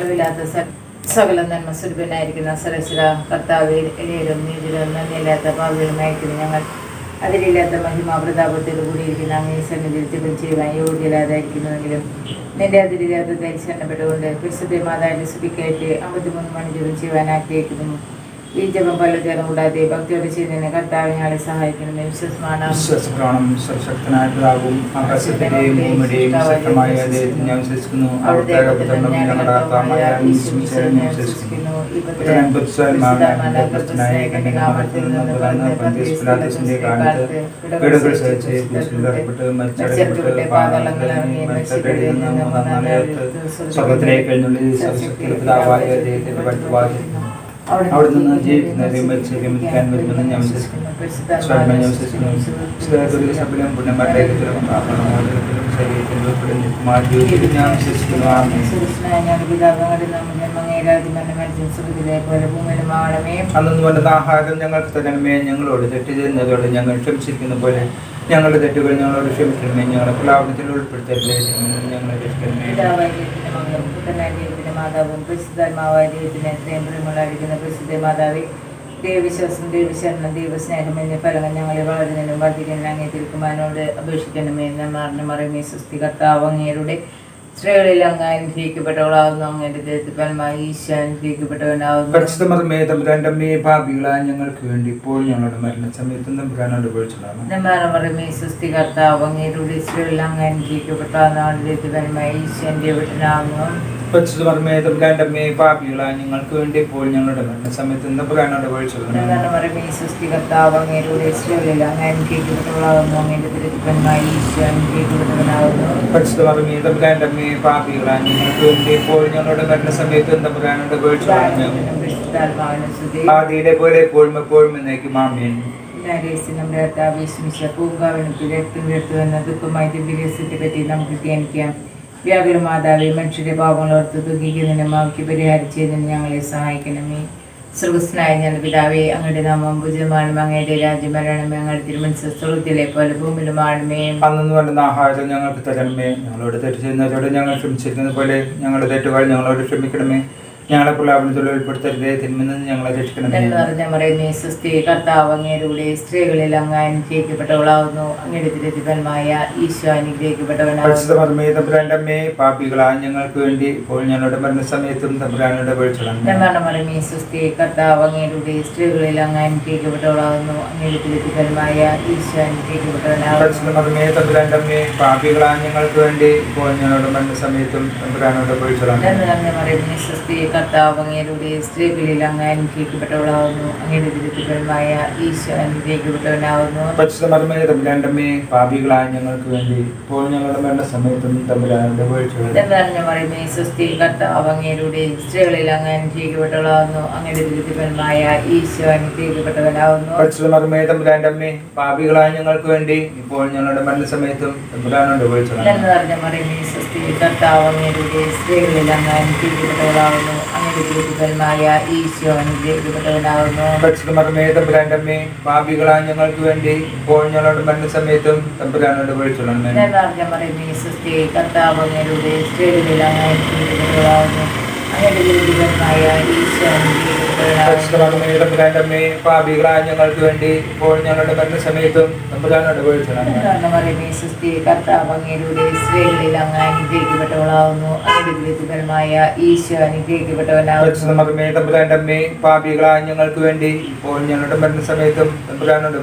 അളവില്ലാത്ത സകല നന്മ സ്വരൂപനായിരിക്കുന്ന സരസ്വര കർത്താവ് ഏലും നീതിലും നന്ദിയില്ലാത്ത ഭാവികളുമായിരിക്കുന്ന ഞങ്ങൾ. അതിലില്ലാത്ത മഹിമ പ്രതാപത്തോടു കൂടിയിരിക്കുന്ന അങ്ങേ സന്നിധിയിൽ ജപം ചെയ്യുവാൻ യോഗ്യരാതായിരിക്കുന്നുവെങ്കിലും നിന്റെ അതിരില്ലാത്ത ധരിശരണപ്പെട്ടുകൊണ്ട് വിശുദ്ധ മാതാവിന്റെ സ്തുതിക്കായിട്ട് അമ്പത്തിമൂന്ന് മണി ജപം ചെയ്യുവാൻ ആഗ്രഹിക്കുന്നു. ഈ ജപം പലചരം കൂടാതെ ഭക്തിയോടെ ചെയ്യുന്നതിന് കർത്താവ് ഞങ്ങളെ സഹായിക്കണമെന്ന് വിശ്വസമാണ് വിശ്വാസപ്രാണം സർവശക്തനായ പിതാവും ആകാശത്തിന്റെയും ഭൂമിയുടെയും ശക്തമായ അദ്ദേഹത്തിന് ഞാൻ വിശ്വസിക്കുന്നു. അവിടുത്തെ പുത്രനും ഞങ്ങളുടെ കർത്താവായ ഞാൻ വിശ്വസിക്കുന്നു. സ്വർഗത്തിലേക്ക് പിതാവായ അദ്ദേഹത്തിന്റെ വട്ടുവാതി അവിടെ നിന്ന് ജീവിക്കുന്നവരെയും മരിച്ചവരെയും വിധിക്കാൻ വരുമെന്ന് ഞാൻ വിശ്വസിക്കുന്നു സ്വർണം ഞാൻ വിശ്വസിക്കുന്നു വിശുദ്ധ സഭയിലും പുണ്യന്മാരുടെ ഏകത്തിലും പ്രാർത്ഥനമോദനത്തിലും ശരീരത്തിലും ഉൾപ്പെടുന്ന മാധ്യത്തിൽ ഞാൻ വിശ്വസിക്കുന്നു. ആമേൻ. അന്നു വേണ്ടുന്ന ആഹാരം ഞങ്ങൾക്ക് തരണമേ. ഞങ്ങളോട് തെറ്റ് ചെയ്യുന്നതോട് ഞങ്ങൾ ക്ഷമിച്ചിരിക്കുന്ന പോലെ ഞങ്ങളുടെ തെറ്റുകൾ ഞങ്ങളോട് ക്ഷമിക്കണമേ. ഞങ്ങളുടെ പ്രലാപനത്തിൽ ഉൾപ്പെടുത്തരുത്. ഞങ്ങളെ രക്ഷിക്കണമേ. മാതാവും പ്രസിദ്ധാത്മാവായ ദൈവത്തിന് എത്രയും പ്രിയമുള്ളായിരിക്കുന്ന പ്രസിദ്ധ മാതാവേ ദൈവവിശ്വാസം ദൈവശരണം ദൈവസ്നേഹം എന്നീ ഫലങ്ങൾ ഞങ്ങളെ വളരുന്നതിനും വർദ്ധിക്കാനും അങ്ങേ തീർക്കുമാനോട് അപേക്ഷിക്കണമേ എന്ന മാറിന് മറിമേ സ്വസ്തി കർത്താവ് അങ്ങേരുടെ സ്ത്രീകളിൽ അങ്ങ് അനുഗ്രഹിക്കപ്പെട്ടവളാകുന്നു. അങ്ങയുടെ ദൈവത്തിൽ ഫലമായി ഈശോ അനുഗ്രഹിക്കപ്പെട്ടവനാകുന്നു. പരിശുദ്ധമേ തമ്പുരാന്റെ അമ്മയെ ഭാവികളായ ഞങ്ങൾക്ക് വേണ്ടി ഇപ്പോൾ ഞങ്ങളുടെ മരണസമയത്തും തമ്പുരാനോട് ഉപയോഗിച്ചതാണ് നമ്മറമേ സുസ്ഥി കർത്താവ് അങ്ങേരുടെ സ്ത്രീകളിൽ അങ്ങ് അനുഗ്രഹിക്കപ്പെട്ടവനാണ്. അങ്ങയുടെ ദൈവത്തിൽ ഫലമായി ഈശോന്റെ വീട്ടിലാകുന്നു പരിശുദ്ധമേ തമ്പുരാന്റെ അമ്മയെ ഭാവികളായ ഞങ്ങൾക്ക് വേണ്ടി ഇപ്പോൾ ഞങ്ങളുടെ മരണ സമയത്ത് തമ്പുരാന്റെ അമ്മയെ ഭാവികളായ ഞങ്ങൾക്ക് വേണ്ടി ഞങ്ങളുടെ പൂങ്കാവനത്തിൽ ദിവ്യരഹസ്യത്തെ പറ്റി നമുക്ക് ധ്യാനിക്കാം വ്യാകുല മാതാവെ മനുഷ്യരുടെ പാപങ്ങൾ ഓർത്ത് ദുഃഖിക്കുന്നതിനും അവയ്ക്ക് പരിഹാരിച്ചതിന് ഞങ്ങളെ സഹായിക്കണമേ. ശ്രീകൃഷ്ണനായ ഞാൻ പിതാവേ അങ്ങയുടെ നാമം ഭുജമാണ് അങ്ങയുടെ രാജ്യം വരണമേ അങ്ങയുടെ തിരുമനസ്സുലത്തിലെ പോലെ ഭൂമിയിലും ആണമേ അന്നു വേണ്ടുന്ന ആഹാരം ഞങ്ങൾക്ക് തരണമേ. ഞങ്ങളോട് തെറ്റ് ചെയ്യുന്നതോടെ ഞങ്ങൾ ക്ഷമിച്ചിരിക്കുന്നത് പോലെ ഞങ്ങളുടെ തെറ്റുകൾ ഞങ്ങളോട് ക്ഷമിക്കണമേ. ഞങ്ങളെ പ്രലാപനത്തിൽ ഉൾപ്പെടുത്തരുതേ തിന്മെന്ന് ഞങ്ങളെ രക്ഷിക്കണമേ. എന്ന് പറഞ്ഞ സുസ്ഥി കർത്താവ് സ്ത്രീകളിൽ അങ്ങ് അനുഗ്രഹിക്കപ്പെട്ടവളാവുന്നു അങ്ങയുടെ ഈശോ പാപികളായ ഞങ്ങൾക്ക് വേണ്ടി ഇപ്പോൾ ഞങ്ങളുടെ മരണസമയത്തും തമ്പുരാനോട് മരണമറമേ സുസ്ഥി കർത്താവ് അങ്ങയുടെ സ്ത്രീകളിൽ അങ്ങ് അനുഗ്രഹിക്കപ്പെട്ടവളാവുന്നു അങ്ങയുടെ ഈശോ തമ്പുരാന്റെ പാപികളായ ഞങ്ങൾക്ക് വേണ്ടി ഇപ്പോൾ ഞങ്ങളുടെ മരണസമയത്തും തമ്പുരാനോട് സുസ്ഥി കർത്താവ് അങ്ങയുടെ സ്ത്രീകളിൽ അങ്ങ് അനുഗ്രഹിക്കപ്പെട്ടവളാവുന്നു. അങ്ങയുടെ ഈശോ അനുഗ്രഹിക്കപ്പെട്ടവനാവുന്നു. മർമ്മേ പാപികളായ ഞങ്ങൾക്ക് വേണ്ടി ഇപ്പോൾ ഞങ്ങളുടെ മരണസമയത്തും സമയത്തും കർത്താവ് അങ്ങയുടെ സ്ത്രീകളിൽ അങ്ങ് അനുഗ്രഹിക്കപ്പെട്ടവളാവുന്നു. അങ്ങയുടെ തിരുത്തിഫലമായ ഈശോ അനുഗ്രഹിക്കപ്പെട്ടവനാവുന്നു. പാപികളായ ഞങ്ങൾക്ക് വേണ്ടി ഇപ്പോൾ ഞങ്ങളുടെ വീഴ്ചണം നിറഞ്ഞ മറിമേ സുസ്ഥി കർത്താവ് അങ്ങയുടെ സ്ത്രീകളിൽ അങ്ങ് അനുഗ്രഹിക്കപ്പെട്ടവളാവുന്നു. അങ്ങയുടെ പാപികളായ ഞങ്ങൾക്ക് വേണ്ടി ഇപ്പോൾ ഞങ്ങളുടെ മരണസമയത്തും തമ്പുരാനോട് വിളിച്ചോളണമേ കർത്താവ് അങ്ങയുടെ സ്ത്രീകളിൽ പരിശുദ്ധമേ പാപികളായ ഞങ്ങൾക്ക് വേണ്ടി ഇപ്പോൾ ഞങ്ങളുടെ മരണസമയത്തും അനുഗ്രഹിക്കപ്പെട്ടവനാവുന്നു പരിശുദ്ധമേ തമ്പുരാന്റെ അമ്മേ പാപികളായ ഞങ്ങൾക്ക് വേണ്ടി ഇപ്പോൾ ഞങ്ങളുടെ മരണസമയത്തും തമ്പുരാനോട്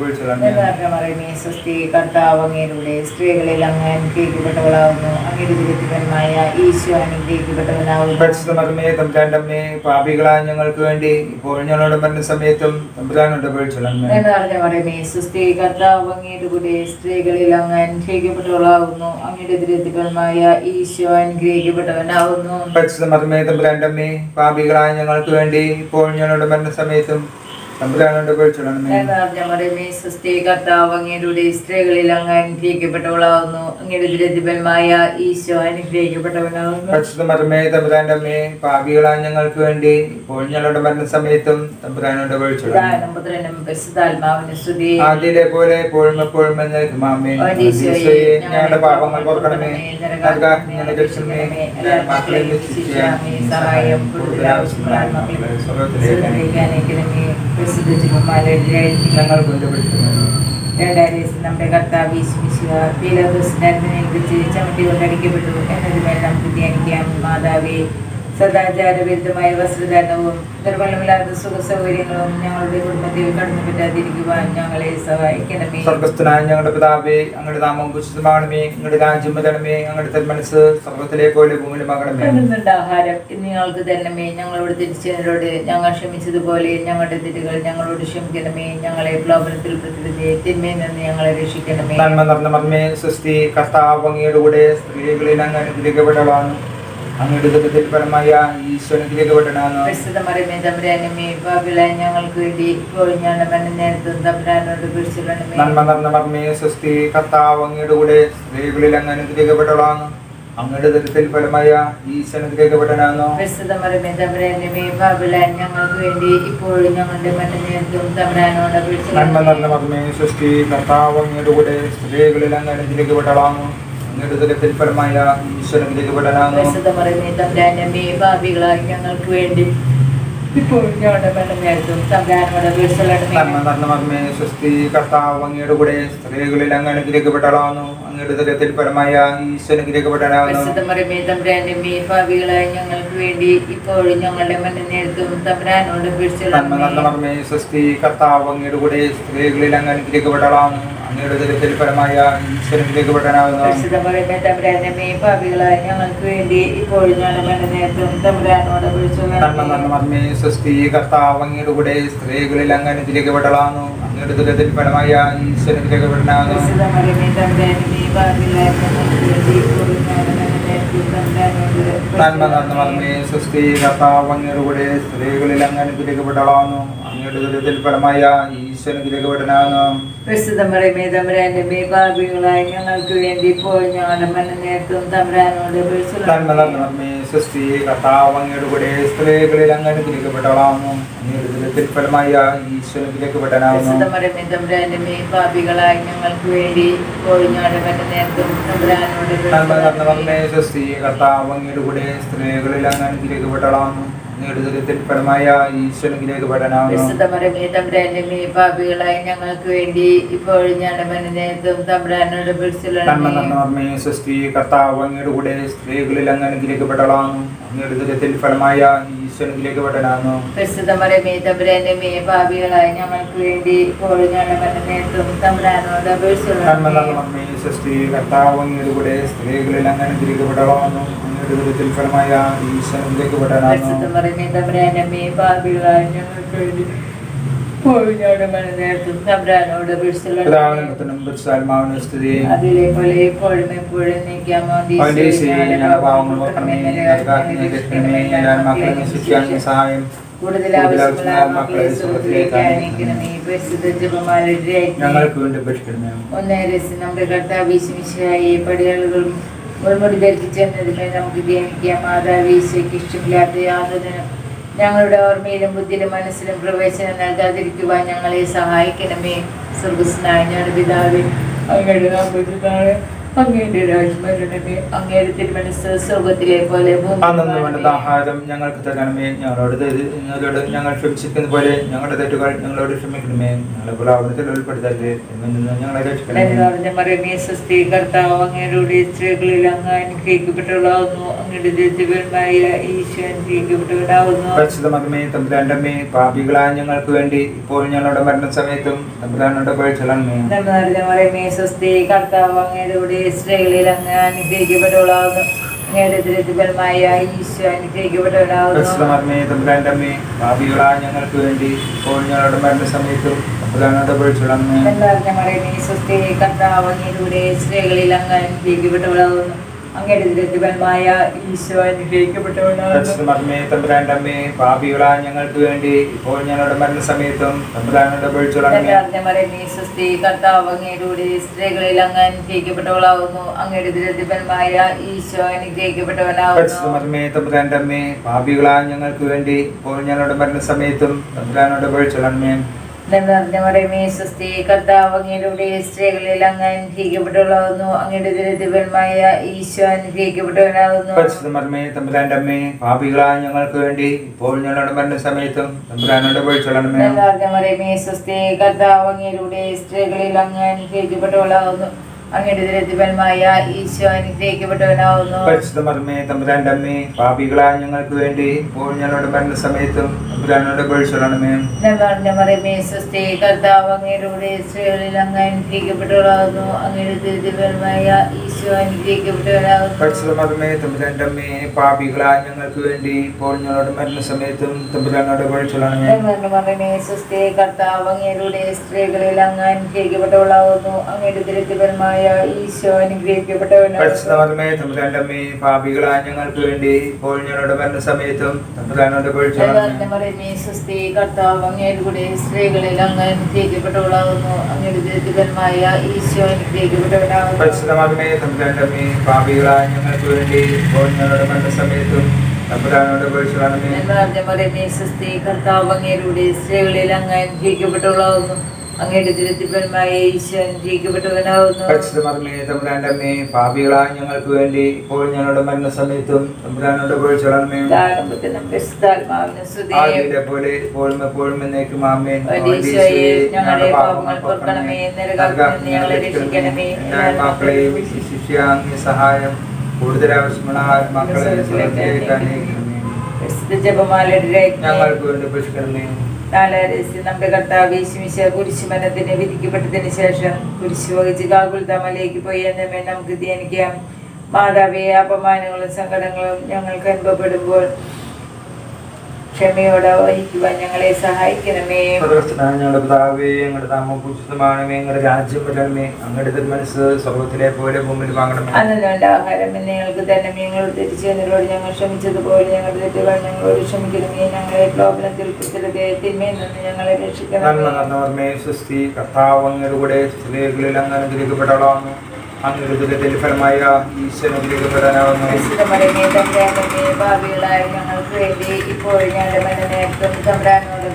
അങ്ങയുടെ സ്ത്രീകളിൽ അങ്ങ് അനുഗ്രഹിക്കപ്പെട്ടവളാവുന്നു അങ്ങയുടെ തിരുത്തിഫലമായ ഈശോ അനുഗ്രഹിക്കപ്പെട്ടവനാവുന്നു പരിശുദ്ധമേ തമ്പുരാന്റെ അമ്മേ പാപികളാ ഞങ്ങൾക്ക് വേണ്ടി. ഇപ്പോൾ ഞങ്ങളുടെ തമ്പുരാനോട് സുസ്ഥി കർത്താവ് അങ്ങയുടെ കൂടെ സ്ത്രീകളിൽ അങ്ങ് അനുഗ്രഹിക്കപ്പെട്ടവളാകുന്നു അങ്ങയുടെ തിരുത്തിഫലമായ ഈശോ അനുഗ്രഹിക്കപ്പെട്ടവനാവുന്നു. പരിശുദ്ധമേ തമ്പുരാന്റെ അമ്മേ പാപികളായ ഞങ്ങൾക്ക് വേണ്ടി ഇപ്പോൾ ഞങ്ങളുടെ മരണസമയത്തും തമ്പുരാനോട് പേടിച്ചിടണമേ മറിയമേ സുസ്ഥി കർത്താവ് അങ്ങയുടെ സ്ത്രീകളിൽ അങ്ങ് അനുഗ്രഹിക്കപ്പെട്ടവളാവുന്നു. അങ്ങയുടെ ദുരതിപരമായ ഈശോ അനുഗ്രഹിക്കപ്പെട്ടവനാവുന്നു. തമ്പുരാന്റെ അമ്മേ പാപികളായ ഞങ്ങൾക്ക് വേണ്ടി ഇപ്പോൾ ഞങ്ങളുടെ മരണസമയത്തും തമ്പുരാനോട് ആദ്യയിലെ പോലെ എപ്പോഴും എപ്പോഴും ഞങ്ങളുടെ പാപങ്ങൾ രക്ഷിക്കണമേ. സഹായം കൂടുതൽ. പരിശുദ്ധ ജപമാലയുടെ ഞങ്ങൾ കൊണ്ടുപിടിക്കുന്നു രണ്ടായിരം നമ്മുടെ കർത്താവ് യേശുമിശിഹ പീലാദോസിന്റെ അനുഗ്രഹിച്ച് ചവിട്ടി കൊണ്ടടിക്കപ്പെട്ടു എന്നതുമേൽ നമുക്ക് ധ്യാനിക്കാം മാതാവേ സദാചാര വിരുദ്ധമായ വസ്ത്രധാരണവും നിർമ്മലമില്ലാത്ത സുഖ സൗകര്യങ്ങളും ഞങ്ങളുടെ കുടുംബത്തിൽ കടന്നു പറ്റാതിരിക്കുവാൻ ഞങ്ങളെ സഹായിക്കണമേ. സ്വർഗസ്ഥനായ ഞങ്ങളുടെ പിതാവേ അങ്ങയുടെ നാമം പുഷിതമാണമേ അങ്ങയുടെ രാജ്യം തരണമേ അങ്ങയുടെ തന്മനസ് സ്വർഗത്തിലെ പോലെ ഭൂമിയിലുമാകണമേ കരുന്നുണ്ട് ആഹാരം നിങ്ങൾക്ക് ഞങ്ങൾക്ക് തരണമേ. ഞങ്ങളോട് തിരിച്ചതിനോട് ഞങ്ങൾ ക്ഷമിച്ചതുപോലെ ഞങ്ങളുടെ തെറ്റുകൾ ഞങ്ങളോട് ക്ഷമിക്കണമേ. ഞങ്ങളെ പ്രലോഭനത്തിൽ പ്രതിവിധി തിന്മയിൽ നിന്ന് ഞങ്ങളെ രക്ഷിക്കണമേ. നന്മ നടന്ന മർമ്മേ സ്വസ്തി കർത്താവ് അങ്ങയുടെ കൂടെ സ്ത്രീകളിൽ അങ്ങ് അനുഗ്രഹിക്കപ്പെട്ടവളാണ്. അങ്ങയുടെ പരമായ ഞങ്ങൾക്ക് വേണ്ടി ഇപ്പോൾ ഞങ്ങളുടെ മരണ നേരത്തും തമ്പുരാനോട് പിടിച്ചിടണമേ നന്മ നിറഞ്ഞ മർമ്മേ സ്വസ്തി കർത്താവ് അങ്ങയുടെ കൂടെ സ്ത്രീകളിൽ അങ്ങ് അനുഗ്രഹിക്കപ്പെട്ടവളാണ്. അങ്ങയുടെ ദുരിതത്തിൽ പരമായ ഈശോ അനുഗ്രഹിക്കപ്പെട്ടനാണ് പരിശുദ്ധ തമ്പുരാനുമേ പാപിളായ ഞങ്ങൾക്ക് വേണ്ടി ഇപ്പോൾ ഞങ്ങളുടെ മരണ നേരത്തും തമ്പുരാനോട് നന്മ പിടിച്ചിടണമേ നിറഞ്ഞ മർമ്മേ സ്വസ്തി കർത്താവ് അങ്ങയുടെ കൂടെ സ്ത്രീകളിൽ അങ്ങ് അനുഗ്രഹിക്കപ്പെട്ടവളാണ്. അങ്ങയുടെ ഞങ്ങൾക്ക് വേണ്ടി കൂടെ സ്ത്രീകളിൽ അങ്ങ് അനുഗ്രഹിക്കപ്പെട്ടവളാണ് അങ്ങയുടെ ദുരിതത്തിൽ പരമായ ഈശോ അനുഗ്രഹിക്കപ്പെട്ടനാണ് പരിശുദ്ധ മറിയമേ തമ്പുരാനുമേ പാപികളായ ഞങ്ങൾക്ക് വേണ്ടി ഇപ്പോഴും ഞങ്ങളുടെ മരണ നേരത്തും തമ്പുരാനോട് നന്മ പിടിച്ചിടണമേ നിറഞ്ഞ സ്വസ്തി കർത്താവ് അങ്ങയുടെ കൂടെ സ്ത്രീകളിൽ അങ്ങ് അനുഗ്രഹിക്കപ്പെട്ടവളാണ് അങ്ങയുടെ ചരിത്രപരമായ പരമായ പെടാനാവുന്ന പാപികളായ ഞങ്ങൾക്ക് വേണ്ടി ഇപ്പോൾ സ്വസ്തി കർത്താവ് അങ്ങയുടെ കൂടെ സ്ത്രീകളിൽ അങ്ങ് പെടലാന്നു അങ്ങയുടെ ദുരിതത്തിൽ പരമായ ഈശോ അനുഗ്രഹിക്കപ്പെട്ടനാകുന്നു പരിശുദ്ധ മറിയമേ തമ്പുരാനുമേ പാപികളായ ഞങ്ങൾക്ക് വേണ്ടി ഇപ്പോൾ ഞങ്ങളുടെ മരണ നേരത്തും തമ്പുരാനോട് നന്മ നന്ദ മർമ്മേ സ്വസ്തി കർത്താവ് അങ്ങയുടെ കൂടെ സ്ത്രീകളിൽ അങ്ങ് അനുഗ്രഹിക്കപ്പെട്ടവളാണ് അങ്ങയുടെ ദുരിതത്തിൽ പരമായ ഈശ്വര അനുഗ്രഹിക്കപ്പെട്ടനാകുന്നു പ്രസ്തുത മറിയമേ തമ്പുരാനുമേ പാപികളായ ഞങ്ങൾക്ക് വേണ്ടി ഇപ്പോൾ ഞങ്ങളുടെ മരണ നേരത്തും തമ്പുരാനോട് നന്മ നിറഞ്ഞ സ്വസ്തി കർത്താവ് അങ്ങയുടെ കൂടെ സ്ത്രീകളിൽ അങ്ങ് അനുഗ്രഹിക്കപ്പെട്ടവളാണ് അങ്ങയുടെ ദുരിതത്തിൽ ഫലമായ ഈശോ അനുഗ്രഹിക്കപ്പെട്ടനാകുന്നു പരിശുദ്ധ പാപികളായ ഞങ്ങൾക്ക് വേണ്ടി കർത്താവ് അങ്ങയുടെ കൂടെ സ്ത്രീകളിൽ അങ്ങ് അനുഗ്രഹിക്കപ്പെട്ടവളാണ് അങ്ങയുടെ ഈശ്വരങ്കിലേക്ക് പാപികളായ ഞങ്ങൾക്ക് വേണ്ടി ഇപ്പോൾ തമ്പുരാനോട് കർത്താവ് അങ്ങയുടെ കൂടെ സ്ത്രീകളിൽ അങ്ങ് അനുഗ്രഹിക്കപ്പെട്ടവളാണ് അങ്ങയുടെ ദുരിതത്തിൽ ഫലമായ ഈശോ അനുഗ്രഹിക്കപ്പെട്ടനാകുന്നു പ്രസ്തുത മറിയമേ മേ പാപികളായ ഞങ്ങൾക്ക് വേണ്ടി ഇപ്പോൾ നേരത്തും തമ്പുരാനോട് കർത്താവ് അങ്ങയുടെ കൂടെ സ്ത്രീകളിൽ അങ്ങ് അങ്ങയുടെ ഫലമായ പോലെ എപ്പോഴും നീക്കാമോ സഹായം കൂടുതൽ ഞങ്ങൾക്ക് വേണ്ടി ഒന്നേ രസം നമ്മുടെ കർത്താവ് പടിയാളുകളും മുൾമുടി ധരിച്ചെന്നതിനെ നമുക്ക് ധ്യാനിക്കാം മാതാവ് ഈശോയ്ക്ക് ഇഷ്ടമില്ലാത്ത യാതൊന്നിനും ഞങ്ങളുടെ ഓർമ്മയിലും ബുദ്ധിയിലും മനസ്സിലും പ്രവേശനം നൽകാതിരിക്കുവാൻ ഞങ്ങളെ സഹായിക്കണമേ. സ്വർഗസ്നായ ഞങ്ങളുടെ പിതാവേ അങ്ങയുടെ നാമത്തിനാണ് അങ്ങയുടെ രാജ്മരണമേ അങ്ങയുടെ തിരുമനസ് സ്വർഗത്തിലെ പോലെ അന്നു ആഹാരം ഞങ്ങൾക്ക് തരണമേ ഞങ്ങളോട് ഞങ്ങളോട് ഞങ്ങൾ ക്ഷമിച്ചിരിക്കുന്ന പോലെ ഞങ്ങളുടെ തെറ്റുകൾ ഞങ്ങളോട് ക്ഷമിക്കണമേ ഞങ്ങളെ പ്രലാപനത്തിൽ ഉൾപ്പെടുത്തല്ലേ ഞങ്ങളെ രക്ഷിക്കണമേ. നിറഞ്ഞ മറിയമേ സ്വസ്തി കർത്താവ് അങ്ങയുടെ സ്ത്രീകളിൽ അങ്ങ് അനുഗ്രഹിക്കപ്പെട്ടവളാകുന്നു അങ്ങയുടെ ദിവ്യമായ ഈശോ അനുഗ്രഹിക്കപ്പെട്ടവനാകുന്നു പരിശുദ്ധ മകമേ തമ്പുരാന്റെ പാപികളായ ഞങ്ങൾക്ക് വേണ്ടി ഇപ്പോൾ ഞങ്ങളുടെ മരണസമയത്തും തമ്പുരാനോട് പേഴ്ചളണമേ നിറഞ്ഞ മറിയമേ സ്വസ്തി കർത്താവ് അങ്ങയുടെ സ്ത്രീകളിൽ അങ്ങ് അനുഗ്രഹിക്കപ്പെടുകളാകുന്നു ദിവ്യമായ ഈശോ പാപികളായ ഞങ്ങൾക്ക് വേണ്ടി ഇപ്പോൾ ഞങ്ങളുടെ മരണസമയത്തും സ്ത്രീകളിൽ അങ്ങ് അനുഗ്രഹിക്കപ്പെട്ടവളാകുന്നു. അങ്ങയുടെ ഈശോ അനുഗ്രഹിക്കപ്പെട്ടവനാകുന്നു പരിശുദ്ധമേ തമ്പുരാന്റെ അമ്മേ പാപികളാ ഞങ്ങൾക്ക് വേണ്ടി ഇപ്പോൾ ഞങ്ങളുടെ മരണസമയത്തും തമ്പുരാനോട് കർത്താവ് അങ്ങയുടെ സ്ത്രീകളിൽ അങ്ങ് അനുഗ്രഹിക്കപ്പെട്ടവളാകുന്നു അങ്ങയുടെ ഈശോ തമ്പുരാന്റെ അമ്മേ പാപികളാ ഞങ്ങൾക്ക് വേണ്ടി ഇപ്പോൾ ഞങ്ങളുടെ മരണസമയത്തും തമ്പുരാനോട് പേടിച്ചോളണമേ മറിയമേ സ്വസ്തി കർത്താവ് അങ്ങയുടെ സ്ത്രീകളിൽ അങ്ങ് അങ്ങയുടെ ഈശോ അനുഗ്രഹിക്കപ്പെട്ടവനാകുന്നു. പരിശുദ്ധമേ തമ്പുരാന്റെ അമ്മേ പാപികളാ ഞങ്ങൾക്ക് വേണ്ടി ഇപ്പോൾ ഞങ്ങളുടെ തമ്പുരാനോട് മറിയമേ സ്വസ്തി കർത്താവ് അങ്ങയുടെ സ്ത്രീകളിൽ അങ്ങ് അനുഗ്രഹിക്കപ്പെട്ടവളാകുന്നു. അങ്ങയുടെ ഈശോ ഞങ്ങൾക്ക് വേണ്ടി ഇപ്പോൾ ഞങ്ങളുടെ മരണസമയത്തും തമ്പുരാനോട് മറിയമേ സ്വസ്തി കർത്താവ് അങ്ങയുടെ സ്ത്രീകളിൽ അങ്ങ് അനുഗ്രഹിക്കപ്പെട്ടവളാകുന്നു. അങ്ങയുടെ ദുരിതഫലമായ ഈശോ അനുഗ്രഹിക്കപ്പെട്ടവനാകുന്നു. പരിശുദ്ധമേ തമ്പുരാന്റെ അമ്മേ പാപികളാ ഞങ്ങൾക്ക് വേണ്ടി ഇപ്പോൾ ഞങ്ങളുടെ മരണസമയത്തും തമ്പുരാനോട് മറിയമേ സ്വസ്തി കർത്താവ് അങ്ങയുടെ സ്ത്രീകളിൽ അങ്ങ് അനുഗ്രഹിക്കപ്പെട്ടവളാകുന്നു. അങ്ങയുടെ ദുരിതഫലമായ ഈശോ അനുഗ്രഹിക്കപ്പെട്ടവനാകുന്നു പരിശുദ്ധമേ പാപികളായ ഞങ്ങൾക്ക് വേണ്ടി ഇപ്പോൾ ഞങ്ങളുടെ മരണസമയത്തും തമ്പുരാനോട് പേടിച്ചോളണമേ മറിയമേ സ്വസ്തി കർത്താവ് അങ്ങയുടെ സ്ത്രീകളിൽ അങ്ങ് അനുഗ്രഹിക്കപ്പെട്ടവളാകുന്നു. അങ്ങയുടെ ദുരിതഫലമായ ഈശോ അനുഗ്രഹിക്കപ്പെട്ടവനാകുന്നു. പരിശുദ്ധമേ തമ്പുരാന്റെ അമ്മേ പാപികളാ ഞങ്ങൾക്ക് വേണ്ടി ഇപ്പോൾ ഞങ്ങളുടെ മരണ സമയത്തും സ്ത്രീകളിൽ അങ്ങ് അനുഗ്രഹിക്കപ്പെട്ടവളാകുന്നു. അങ്ങയുടെ ഈശോ പാപികളാ ഞങ്ങൾക്ക് വേണ്ടി ഇപ്പോൾ ഞങ്ങളുടെ മരണസമയത്തും തമ്പുരാനോട് സ്തുതിയും. ആദിയിലെ പോലെ ഇപ്പോഴും എപ്പോഴും എന്നേക്കും ആമേൻ. ഈശോയെ ഞങ്ങളുടെ പാപങ്ങൾ പൊറുക്കണമേ നരകത്തിൽ നിന്ന് ഞങ്ങളെ രക്ഷിക്കണമേ മക്കളെയും ശിഷ്യ സഹായം കൂടുതൽ ആവശ്യമുള്ള മക്കളെ ഞങ്ങൾക്ക് വേണ്ടി പുഷ്കരണമേ നാലാരസ്യം നമ്മുടെ കർത്താവ് യേശുമിശ കുരിശുമരണത്തിന് വിധിക്കപ്പെട്ടതിന് ശേഷം കുരിശു വഹിച്ച് കാകുൽത്താമലേക്ക് പോയി എന്നമേ നമുക്ക് ധ്യാനിക്കാം. മാതാവിയെ അപമാനങ്ങളും സങ്കടങ്ങളും ഞങ്ങൾക്ക് അനുഭവപ്പെടുമ്പോൾ ക്ഷമയോടെ വഹിക്കുവാൻ ഞങ്ങളെ സഹായിക്കണമേ. ഞങ്ങളുടെ പിതാവേ ഞങ്ങളുടെ നാമം പൂജിതമാണമേ ഞങ്ങളുടെ രാജ്യം വരണമേ. അങ്ങയുടെ തിരുമനസ് സ്വർഗത്തിലെ പോലെ ഭൂമിയിൽ വാങ്ങണമേ. അന്നുവേണ്ട ആഹാരം എന്ന് ഞങ്ങൾക്ക് തന്നെ ഞങ്ങളോട് തിരിച്ചതിനോട് ഞങ്ങൾ ക്ഷമിച്ചതുപോലെ ഞങ്ങളുടെ തെറ്റുകൾ ഞങ്ങളോട് ക്ഷമിക്കണമേ. ഞങ്ങളെ പ്രോബ്ലത്തിൽ തിന്മയിൽ നിന്ന് ഞങ്ങളെ നന്മ രക്ഷിക്കണമേ നടന്നവർമേ സ്വസ്തി കർത്താവ് അങ്ങയുടെ കൂടെ സ്ത്രീകളിൽ അങ്ങ് അങ്ങയുടെ ഫലമായ ഭാവികളായ ഞങ്ങൾക്ക് വേണ്ടി ഇപ്പോൾ ഞങ്ങളുടെ തമ്പ്രാനോട്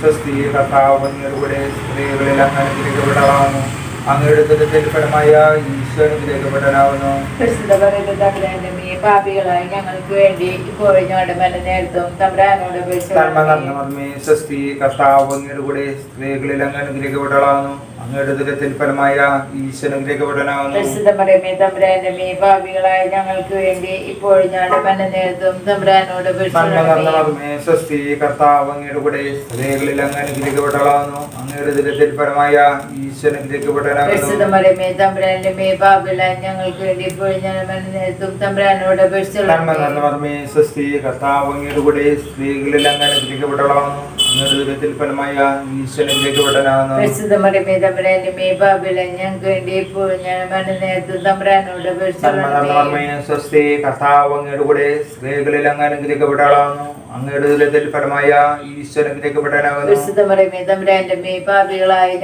സ്വസ്തി കർത്താവ് അങ്ങയുടെ കൂടെ സ്ത്രീകളിൽ അങ്ങ് അനുഗ്രഹിക്കപ്പെടാവുന്നു അങ്ങയുടെ ദുരിതത്തിൽ ഫലമായ ഈശ്വരൻ ഭാവികളായ ഞങ്ങൾക്ക് വേണ്ടി ഇപ്പോൾ ഞങ്ങളുടെ മനനേരത്തും തമ്പ്രാനോട് നന്മ നടന്നവർമേ സ്വസ്തി കർത്താവ് അങ്ങയുടെ കൂടെ സ്ത്രീകളിൽ അങ്ങ് അനുഗ്രഹിക്കപ്പെടാവുന്നു അങ്ങയുടെ ദുരത്തിൽ ഫലമായ തമ്പുരാനമേ ഭാവികളായ ഞങ്ങൾക്ക് വേണ്ടി ഇപ്പോൾ ഞങ്ങളുടെ മനനേരത്തും തമ്പ്രാനോട് നന്മ സ്വസ്തി കർത്താവ് അങ്ങയുടെ കൂടെ സ്ത്രീകളിൽ അങ്ങ് അനുഗ്രഹിക്കപ്പെടാവുന്നു അങ്ങയുടെ ദുരത്തിൽ ഫലമായ തമ്പുരാനമേ ഭാവികളായ ഞങ്ങൾക്ക് വേണ്ടി ഇപ്പോൾ ഞങ്ങളുടെ തമ്പ്രാനോട് നന്മ നടന്നവർമേ സ്വസ്തി കർത്താവ് അങ്ങയുടെ കൂടെ സ്ത്രീകളിൽ അങ്ങ് അനുഗ്രഹിക്കപ്പെടാവുന്നു ഞങ്ങൾക്ക് വേണ്ടി ഇപ്പോൾ ഞങ്ങളുടെ മനനേരത്തും തമ്പ്രാനോട് നന്മ നടന്നവർമേ സ്വസ്തി കർത്താവ് അങ്ങയുടെ കൂടെ സ്ത്രീകളിൽ അങ്ങ് അങ്ങയുടെ ദുരിതത്തിൽ ഈശ്വരൻ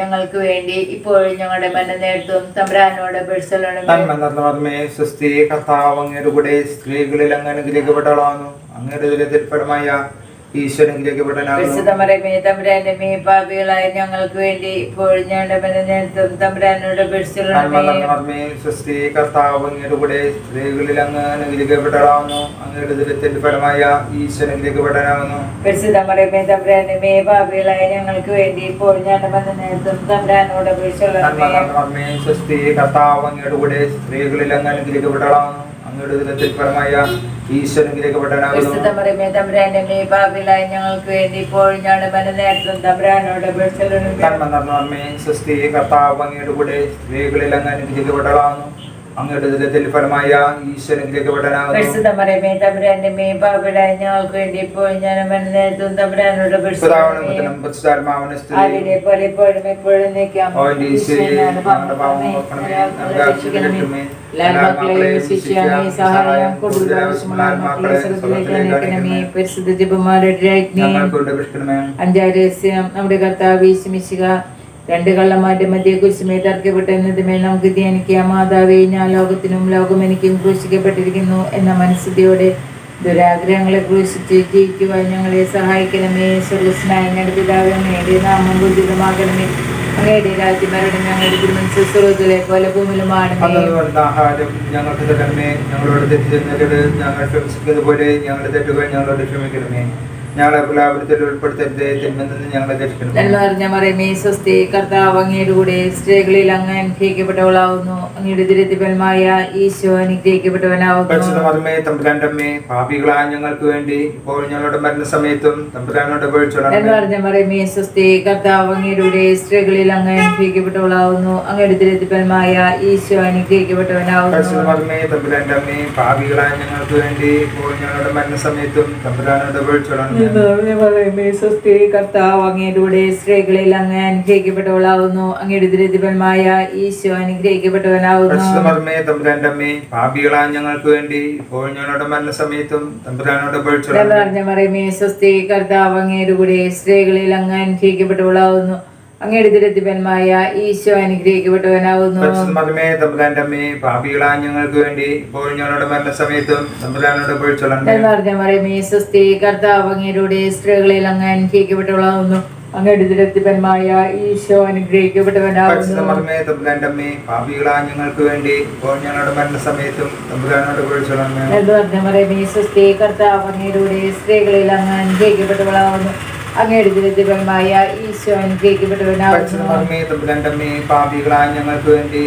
ഞങ്ങൾക്ക് വേണ്ടി ഇപ്പോൾ ഞങ്ങളുടെ മനനേരത്തും തമ്പ്രാനോട് നന്മ നടന്നവർമേ സ്വസ്തി കർത്താവ് അങ്ങയുടെ കൂടെ സ്ത്രീകളിൽ അങ്ങ് അനുഗ്രഹിക്കപ്പെടാവുന്നു അങ്ങയുടെ ദുരിതത്തിൽ ഫലമായ ഭാവികളായ ഞങ്ങൾക്ക് വേണ്ടി ഇപ്പോൾ ഞങ്ങളുടെ മനനേരത്തും തമ്പ്രാനോട് നന്മ നടന്നവർമേ സ്വസ്തി കർത്താവ് അങ്ങയുടെ കൂടെ സ്ത്രീകളിൽ അങ്ങ് അങ്ങയുടെ ഫലമായ ഭാവികളായ ഞങ്ങൾക്ക് വേണ്ടി ഇപ്പോൾ ഞങ്ങളുടെ മനനേരത്തും തമ്പ്രാനോട് നന്മ നടന്നവർമേ സ്വസ്തി കർത്താവ് അങ്ങയുടെ കൂടെ സ്ത്രീകളിൽ അങ്ങ് അനുഗ്രഹിക്കപ്പെടാവുന്നു അങ്ങയുടെ ദുരിതത്തിൽ ഫലമായ പരിശുദ്ധമരമേ ഞങ്ങൾക്ക് വേണ്ടി ഇപ്പോൾ ഞങ്ങളുടെ മനനേരത്തും തമ്പ്രാനോട് നന്മ നടന്നവർമേ സ്വസ്തി കർത്താവ് അങ്ങയുടെ കൂടെ സ്ത്രീകളിൽ അങ്ങ് അനുഗ്രഹിക്കപ്പെടാവുന്നു അങ്ങയുടെ ദുരിതത്തിൽ ഫലമായ ഈശോ അനുഗ്രഹിക്കപ്പെട്ടവനാകുന്നു പരിശുദ്ധ മറിയമേ തമ്പുരാന്റെ മേ പാപിടായ ഞങ്ങൾക്ക് വേണ്ടി ഇപ്പോൾ ഞാൻ തമ്പുരാനോട്. പോലെ എപ്പോഴും നിൽക്കാം. സഹായം കൂടുതൽ ആവശ്യമുള്ള പരിശുദ്ധ ജപമാരുടെ. അഞ്ചാം രഹസ്യം നമ്മുടെ കർത്താവ് ഈശ്മിശിക രണ്ട് കള്ളന്മാരുടെ മധ്യ കുരിശുമേ തർക്കപ്പെട്ടു എന്നതുമേ നമുക്ക് ധ്യാനിക്കാം. മാതാവേ ഞാൻ ലോകത്തിനും ലോകം എനിക്കും ക്രൂശിക്കപ്പെട്ടിരിക്കുന്നു എന്ന മനസ്സിയോടെ ദുരാഗ്രഹങ്ങളെ ക്രൂശിച്ച് ജയിക്കുവാൻ ഞങ്ങളെ സഹായിക്കണമേ. സ്വർഗസ്നായ ഞങ്ങളുടെ പിതാവേ അങ്ങയുടെ നാമം പൂജിതമാകണമേ അങ്ങയുടെ രാജ്യമരണം ഞങ്ങളുടെ തിരുമനസ് സ്വർഗത്തിലെ പോലെ ആഹാരം ഞങ്ങൾക്ക് തരണമേ. ഞങ്ങളോട് തെറ്റ് ചെയ്യുന്നവരോട് ഞങ്ങൾ ക്ഷമിക്കുന്നത് ഞങ്ങളുടെ തെറ്റുകൾ ഞങ്ങളോട് ക്ഷമിക്കണമേ. ഞങ്ങളെ പ്രലാപനത്തിൽ ഉൾപ്പെടുത്തരുത് തിന്മയിൽ നിന്ന് ഞങ്ങളെ രക്ഷിക്കണമേ നന്മ ഞാൻ മറിയമേ സ്വസ്തി കർത്താവ് അങ്ങയുടെ കൂടെ സ്ത്രീകളിൽ അങ്ങ് അനുഗ്രഹിക്കപ്പെട്ടവളാവുന്നു. അങ്ങയുടെ ദുരിതഫലമായ ഈശോ അനുഗ്രഹിക്കപ്പെട്ടവനാവുന്നു. തമ്പുരാന്റെ അമ്മേ പാപികളായ ഞങ്ങൾക്ക് വേണ്ടി ഇപ്പോൾ ഞങ്ങളുടെ മരണസമയത്തും തമ്പുരാനോട് നന്മ പേടിച്ചോളാം നിറഞ്ഞ മറിയമേ സ്വസ്തി കർത്താവ് അങ്ങയുടെ കൂടെ സ്ത്രീകളിൽ അങ്ങ് അനുഗ്രഹിക്കപ്പെട്ടവളാവുന്നു. അങ്ങയുടെ ദുരിതഫലമായ ഈശോ അനുഗ്രഹിക്കപ്പെട്ടവനാവുന്നു. തമ്പുരാന്റെ അമ്മേ പാപികളായ ഞങ്ങൾക്ക് വേണ്ടി ഇപ്പോൾ ഞങ്ങളുടെ മരണസമയത്തും തമ്പുരാനോട് പേടിച്ചോളാം കർത്താവ് അങ്ങയിലൂടെ സ്ത്രീകളിൽ അങ്ങ് അനുഗ്രഹിക്കപ്പെട്ടവളാവുന്നു. അങ്ങയുടെ ദുരിതഫലമായ ഈശോ അനുഗ്രഹിക്കപ്പെട്ടവനാവുന്നു. ഞങ്ങൾക്ക് വേണ്ടി ഇപ്പോൾ ഞങ്ങളുടെ തമ്പുരാനോട് സ്വസ്തി കർത്താവ് അങ്ങയുടെ കൂടെ സ്ത്രീകളിൽ അങ്ങ് അനുഗ്രഹിക്കപ്പെട്ടവളാവുന്നു. അങ്ങയുടെ തിരുത്തിപ്പന്മായ ഈശോ അനുഗ്രഹിക്കപ്പെട്ടവനാവുന്നു. മകമേ തമ്പുരാന്റെ അമ്മേ പാപികളാ ഞങ്ങൾക്ക് വേണ്ടി. ഇപ്പോൾ ഞങ്ങളുടെ മരണസമയത്തും തമ്പുരാനോട് മറിയമേ സ്വസ്തി കർത്താവ് അങ്ങേരുടെ സ്ത്രീകളിൽ അങ്ങ് അനുഗ്രഹിക്കപ്പെട്ടവളാവുന്നു. അങ്ങയുടെ തിരുത്തിപ്പന്മായ ഈശോ അനുഗ്രഹിക്കപ്പെട്ടവനാവുന്നു. മകമേ തമ്പുരാന്റെ അമ്മേ പാപികളാ ഞങ്ങൾക്ക് വേണ്ടി. ഇപ്പോൾ ഞങ്ങളുടെ മരണസമയത്തും തമ്പുരാനോട് മറിയമേ സ്വസ്തി കർത്താവ് അങ്ങേരുടെ സ്ത്രീകളിൽ അങ്ങ് അനുഗ്രഹിക്കപ്പെട്ടവളാവുന്നു. അങ്ങയുടെ ദുരിതഫലമായ ഈശോ അമ്മേ പാപികളായ ഞങ്ങൾക്ക് വേണ്ടി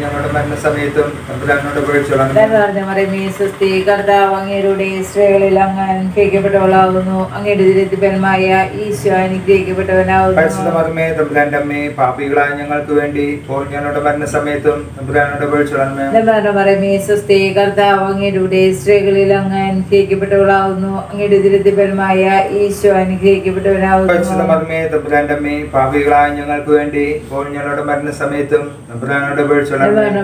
ഞങ്ങളുടെ മരണസമയത്തും തമ്പുരാനോട് പേടിച്ചോളാം നിറഞ്ഞ മറിയമേ സ്വസ്തി കർത്താവ് അങ്ങയുടെ സ്ത്രീകളിൽ അങ്ങ് അനുഗ്രഹിക്കപ്പെട്ടവളാവുന്നു. അങ്ങയുടെ ദുരിതഫലമായ ഈശോ അനുഗ്രഹിക്കപ്പെട്ടവനാകുന്നു പാപികളായ ഞങ്ങൾക്ക് വേണ്ടി ഞങ്ങളുടെ മരണസമയത്തും സ്വസ്തി കർത്താവ് അങ്ങയുടെ സ്ത്രീകളിൽ അങ്ങ് അനുഗ്രഹിക്കപ്പെട്ടവളാകുന്നു അങ്ങയുടെ ദുരിതഫലമായ ഈശോ അനുഗ്രഹിക്കപ്പെട്ടവനാവുന്നു. പരിശുദ്ധ മർമ്മേ തമ്പുരാന്റെ അമ്മേ പാപികളായ ഞങ്ങൾക്ക് വേണ്ടി ഇപ്പോൾ ഞങ്ങളുടെ തമ്പുരാനോട്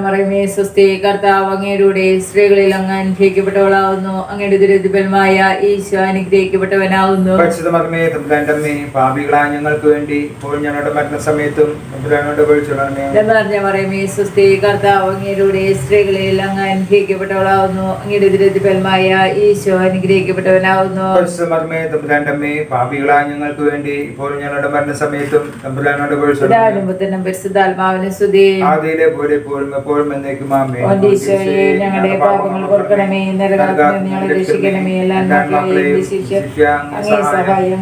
മറിയമേ സ്വസ്തി കർത്താവ് അങ്ങയുടെ സ്ത്രീകളിൽ അങ്ങ് അനുഗ്രഹിക്കപ്പെട്ടവളാവുന്നു. അങ്ങയുടെ ദുരിതബലമായ ഈശോ അനുഗ്രഹിക്കപ്പെട്ടവനാവുന്നു. പരിശുദ്ധ മർമ്മേ തമ്പുരാന്റെ അമ്മേ പാപികളായ ഞങ്ങൾക്ക് വേണ്ടി ഇപ്പോൾ ഞങ്ങളുടെ തമ്പുരാനോട് മറിയമേ സ്വസ്തി കർത്താവ് അങ്ങയുടെ സ്ത്രീകളിൽ അങ്ങ് അനുഗ്രഹിക്കപ്പെട്ടവളാവുന്നു. അങ്ങയുടെ ദുരിതബലമായ ഈശോ അനുഗ്രഹിക്കപ്പെട്ടവനാവുന്നു. പരിശുദ്ധ മർമ്മേ തമ്പുരാന്റെ അമ്മേ പാപികളായ ഞങ്ങൾക്ക് വേണ്ടി ഇപ്പോൾ ഞങ്ങളുടെ മരണസമയത്തും തമ്പുരാനോട് ആദ്യത്തെ പരിശുദ്ധാത്മാവിനും സ്തുതി. ആദിയിലെ പോലെ എപ്പോഴും എപ്പോഴും എന്നേക്കും ആമേ ഈശോയെ ഞങ്ങളുടെ പാപങ്ങൾ ഞങ്ങളെ രക്ഷിക്കണമേ എല്ലാ മക്കളെയും അങ്ങേ സഹായം.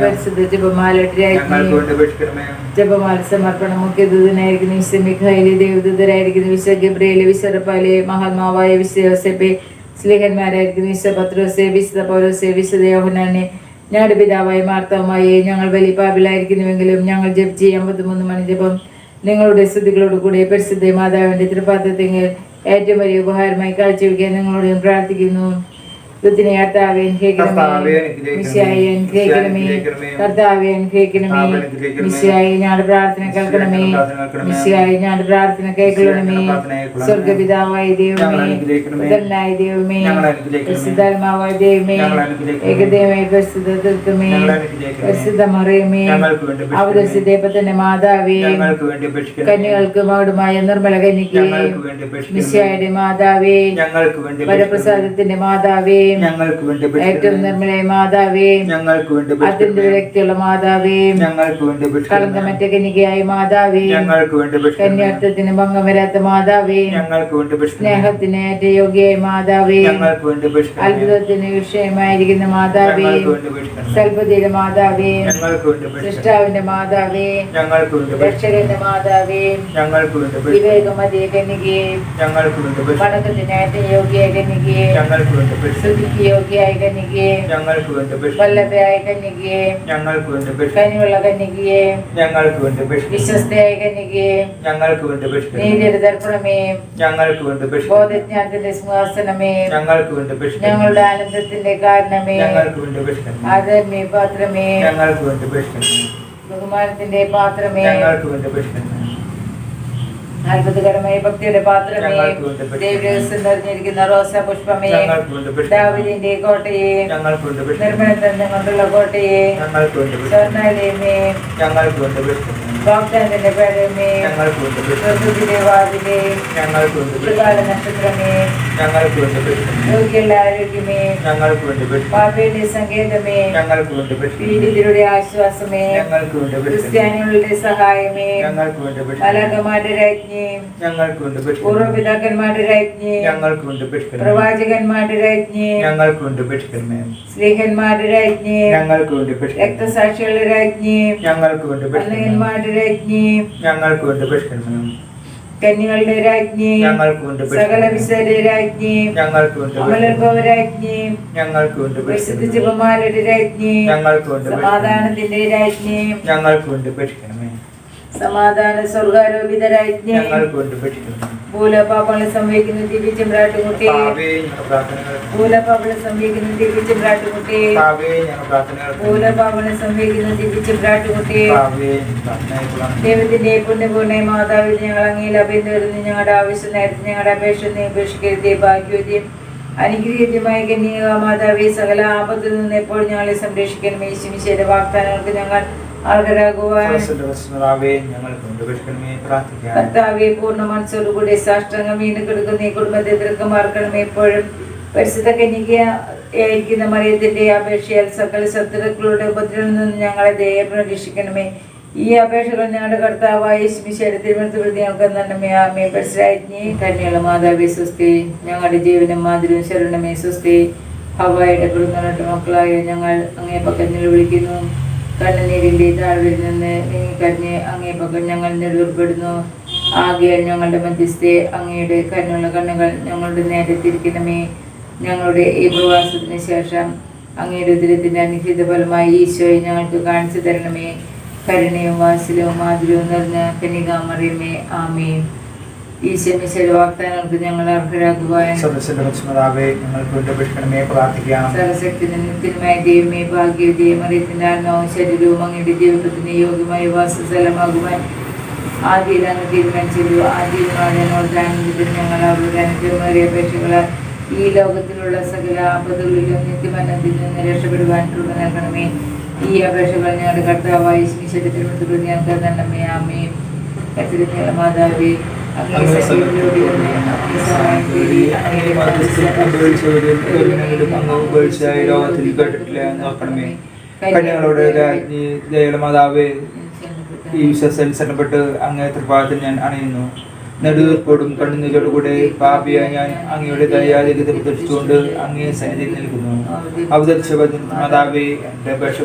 പരിശുദ്ധ ജപമാല സമർപ്പണം വിശുദ്ധ മിഖായിലെ ദേവദൂതരായിരിക്കുന്ന ഗബ്രിയേലെ മഹാത്മാവായ യോസേപ്പെ സ്ലിഹന്മാരായിരിക്കുന്ന. വിശുദ്ധ പത്രോസെ വിശുദ്ധ പൗരോസെ വിശുദ്ധ യോഹനാനെ ഞങ്ങളുടെ പിതാവായി മാർത്തവുമായി ഞങ്ങൾ വലിയ പാപിലായിരിക്കുന്നുവെങ്കിലും ഞങ്ങൾ ജപിച്ച് അമ്പത്തിമൂന്ന് മണി ജപം നിങ്ങളുടെ സ്തുതികളോട് കൂടെ പരിശുദ്ധ മാതാവിന്റെ തൃപാത്രത്തിൽ ഏറ്റവും വലിയ ഉപഹാരമായി കാഴ്ചവെക്കാൻ നിങ്ങളോട് പ്രാർത്ഥിക്കുന്നു. മിശിയായി അനുഗ്രഹിക്കണമേ. കർത്താവെ അനുഗ്രഹിക്കണമേ. മിശിയായി ഞങ്ങളുടെ പ്രാർത്ഥന കേൾക്കണമേ. മിശിയായി പ്രാർത്ഥന കേൾക്കണമേ. സ്വർഗപിതാവായ ദൈവമേ. പുത്രനായ ദൈവമേ. അനുഗ്രഹിക്കണമേ. ദൈവമേ. ഏകദൈവമേ മറിയമേ. വേണ്ടി മാതാവേ. കന്യകൾക്ക് മകുടമായ നിർമ്മല കന്യകേ ഞങ്ങൾക്ക് മിശിയായുടെ മാതാവേ. വരപ്രസാദത്തിന്റെ മാതാവേ. ഞങ്ങൾക്ക് വേണ്ടി ഏറ്റവും. നിർമ്മലയ മാതാവേ ഞങ്ങൾക്ക് വേണ്ടി അത്യന്ത. വിരക്തിയുള്ള മാതാവേ ഞങ്ങൾക്ക് വേണ്ടി. കളങ്കമറ്റ കനികയായ മാതാവേ ഞങ്ങൾക്ക് വേണ്ടി. കന്യാർത്ഥത്തിന് ഭംഗം വരാത്ത മാതാവേ ഞങ്ങൾക്ക് വേണ്ടി. സ്നേഹത്തിന് ഏറ്റവും യോഗ്യായ മാതാവേ ഞങ്ങൾക്ക് വേണ്ടി. അത്ഭുതത്തിന് വിഷയമായിരിക്കുന്ന മാതാവേ ഞങ്ങൾക്ക് വേണ്ടി അപേക്ഷിക്കണമേ. സൽപതിയുടെ മാതാവേ ഞങ്ങൾക്ക് വേണ്ടി. സൃഷ്ടാവിന്റെ മാതാവേ ഞങ്ങൾക്ക് വേണ്ടി. രക്ഷകന്റെ മാതാവേ ഞങ്ങൾക്ക് വേണ്ടി വിവേകമതിയെ കന്യകയെ ഞങ്ങൾക്ക് വേണ്ടി അപേക്ഷിക്കണമേ. വണക്കത്തിന് ഏറ്റവും യോഗ്യ കന്യകയെ ഞങ്ങൾക്ക് വേണ്ടി അപേക്ഷിക്കണമേ. അപേക്ഷിക്കുന്നു യോഗ്യായ കന്യകയെ ഞങ്ങൾക്ക് വേണ്ടി വല്ലഭയായ കന്യകയെ ഞങ്ങൾക്ക് വേണ്ടി കനിവുള്ള കന്യകയെ ഞങ്ങൾക്ക് വേണ്ടി വിശ്വസ്തയായ കന്യകയെ ഞങ്ങൾക്ക് വേണ്ടി നീതിയുടെ ഞങ്ങൾക്ക് വേണ്ടി ബോധജ്ഞാനത്തിന്റെ സിംഹാസനമേ ഞങ്ങൾക്ക് വേണ്ടി ഞങ്ങളുടെ ആനന്ദത്തിന്റെ കാരണമേ ഞങ്ങൾക്ക് വേണ്ടി ആദരണീയ പാത്രമേ ഞങ്ങൾക്ക് വേണ്ടി ബഹുമാനത്തിന്റെ പാത്രമേ ഞങ്ങൾക്ക് വേണ്ടി അത്ഭുതകരമായ ഭക്തിയുടെ പാത്രമേ. ദൈവരഹസ്യം നിറഞ്ഞിരിക്കുന്ന റോസാ പുഷ്പമേ ദാവിദിന്റെ കോട്ടയെ നിർമ്മലത്തന്നെ കൊണ്ടുള്ള കോട്ടയെ സ്വർണാലയമേ. അപേക്ഷിക്കുന്നു വാഗ്ദാനത്തിന്റെ പേരമേ വാതിലെ അപേക്ഷിക്കുന്നു നക്ഷത്രമേ അപേക്ഷിക്കുന്നു ആരോഗ്യമേ പാപയുടെ സങ്കേതമേ പീഡിതരുടെ ആശ്വാസമേ ക്രിസ്ത്യാനികളുടെ സഹായമേ മലകമാരുടെ രാജ്ഞി പൂർവപിതാക്കന്മാരുടെ രാജ്ഞി പ്രവാചകന്മാരുടെ രാജ്ഞി സ്ത്രീഹന്മാരുടെ രാജ്ഞി രക്തസാക്ഷികളുടെ രാജ്ഞി അന്നയന്മാരുടെ രാജ്ഞി ഞങ്ങൾക്ക് വേണ്ടി പരിഷ്കരണം കന്യകളുടെ രാജ്ഞി ഞങ്ങൾക്ക് വേണ്ടി സകല വിസരുടെ രാജ്ഞി ഞങ്ങൾക്ക് വേണ്ടി രാജ്ഞി ഞങ്ങൾക്ക് വേണ്ടി പരിശുദ്ധ ജപമാലയുടെ രാജ്ഞി ഞങ്ങൾക്ക് വേണ്ടി സമാധാനത്തിന്റെ രാജ്ഞി ഞങ്ങൾക്ക് വേണ്ടി അപേക്ഷിക്കണമേ സമാധാന സ്വർഗാരോപിത രാജ്ഞി ഞങ്ങൾക്ക് വേണ്ടി അപേക്ഷിക്കുന്നു ഭൂലപാപങ്ങളെ സംഭവിക്കുന്ന ദിവ്യ ചെമ്പ്രാട്ടുകുട്ടി. ഭൂലപാപങ്ങളെ സംഭവിക്കുന്ന ദിവ്യ ചെമ്പ്രാട്ടുകുട്ടി. ഭൂലപാപങ്ങളെ സംഭവിക്കുന്ന ദിവ്യ ചെമ്പ്രാട്ടുകുട്ടി. ദൈവത്തിന്റെ പുണ്യപൂർണ മാതാവിൽ ഞങ്ങൾ അങ്ങയിൽ അഭിനന്ദരുന്ന് ഞങ്ങളുടെ ആവശ്യം നേരത്തെ ഞങ്ങളുടെ അപേക്ഷ നീ ഉപേക്ഷിക്കരുതേ ഭാഗ്യവതിയും അനുഗ്രഹീതമായ കന്യക മാതാവി സകല ആപത്തിൽ നിന്ന് എപ്പോഴും ഞങ്ങളെ സംരക്ഷിക്കണം യേശുമിശയുടെ വാഗ്ദാനങ്ങൾക്ക് ഞങ്ങൾ കർത്താവെ പൂർണ മനസ്സോടുകൂടി സാഷ്ടാംഗം വീണ് കിടക്കുന്ന ഈ കുടുംബത്തെ ദീർഘമാർക്കണമേ എപ്പോഴും. പരിശുദ്ധ കന്യകയായിരിക്കുന്ന മറിയത്തിന്റെ അപേക്ഷയാൽ സകല ശത്രുക്കളുടെ ഉപദ്രവത്തിൽ നിന്ന് ഞങ്ങളെ ദയം രക്ഷിക്കണമേ ഈ അപേക്ഷകൾ ഞങ്ങളുടെ കർത്താവായ സ്മിശയുടെ തിരുവനന്തപുരത്ത് ഞങ്ങൾക്ക് നന്മേ ആമേ പരിസരാജ്ഞി കന്യകള മാതാവേ സ്വസ്തി. ഞങ്ങളുടെ ജീവനും മാതിരും ശരണമേ സ്വസ്തി. ഹവായുടെ കുടുംബങ്ങളുടെ മക്കളായ ഞങ്ങൾ അങ്ങേ പക്കത്തിൽ വിളിക്കുന്നു. കണ്ണുനീരിന്റെ താഴ്വിൽ നിന്ന് നീങ്ങിക്കരഞ്ഞ് അങ്ങേ പകൽ ഞങ്ങൾ നിർവർപ്പെടുന്നു ആകയാൽ ഞങ്ങളുടെ മധ്യസ്ഥയെ അങ്ങയുടെ കരുണുള്ള കണ്ണുകൾ ഞങ്ങളുടെ നേരെ തിരിക്കണമേ. ഞങ്ങളുടെ ഈ പ്രവാസത്തിന് ശേഷം അങ്ങയുടെ ഉദരത്തിന്റെ അനുഹിത ഫലമായി ഈശോയെ ഞങ്ങൾക്ക് കാണിച്ചു തരണമേ കരുണയും വാസലവും മാധുര്യവും നിറഞ്ഞ കനികാമറിയമേ ആമേ വാഗ്ദാനങ്ങൾക്ക് ഞങ്ങൾ അർഹരാകുവാൻ ഞങ്ങൾക്ക് പ്രാർത്ഥിക്കാം സർവശക്തി ദൈവമേ ആത്മാവും ശരീരവും അങ്ങയുടെ ജീവിതത്തിന് യോഗ്യമായ വാസസ്ഥലമാകുവാൻ ആദ്യം അങ്ങ് തീരുമാനിച്ചല്ലോ ആദ്യമാണ് ഞങ്ങളുടെ ആനന്ദത്തിൽ ഞങ്ങൾ അവരുടെ അനുഗ്രഹമേറിയ അപേക്ഷകളാൽ ഈ ലോകത്തിലുള്ള സകല ആപത്തുകളിലും നിത്യമനത്തിൽ നിന്ന് രക്ഷപ്പെടുവാൻ കൃപ നൽകണമേ. ഈ അപേക്ഷകൾ ഞങ്ങളുടെ കർത്താവായി ഈശ്വര തിരുവനന്തപുരം ഞങ്ങൾക്ക് നന്മയാമേ ആമേ കത്തിരിഞ്ഞ കന്യകളുടെ രാജ്ഞി അങ്ങേ തൃപാദത്തിൽ ഞാൻ അണയുന്നു നെടുവീർപ്പോടും കണ്ണുനീരോടുകൂടെ പാപിയ ഞാൻ അങ്ങയുടെ ദയാധികത പ്രദർശിച്ചുകൊണ്ട് അങ്ങേ സന്നിധിയിൽ നിൽക്കുന്നു അവതരിച്ച മാതാവേ എന്റെ അപേക്ഷ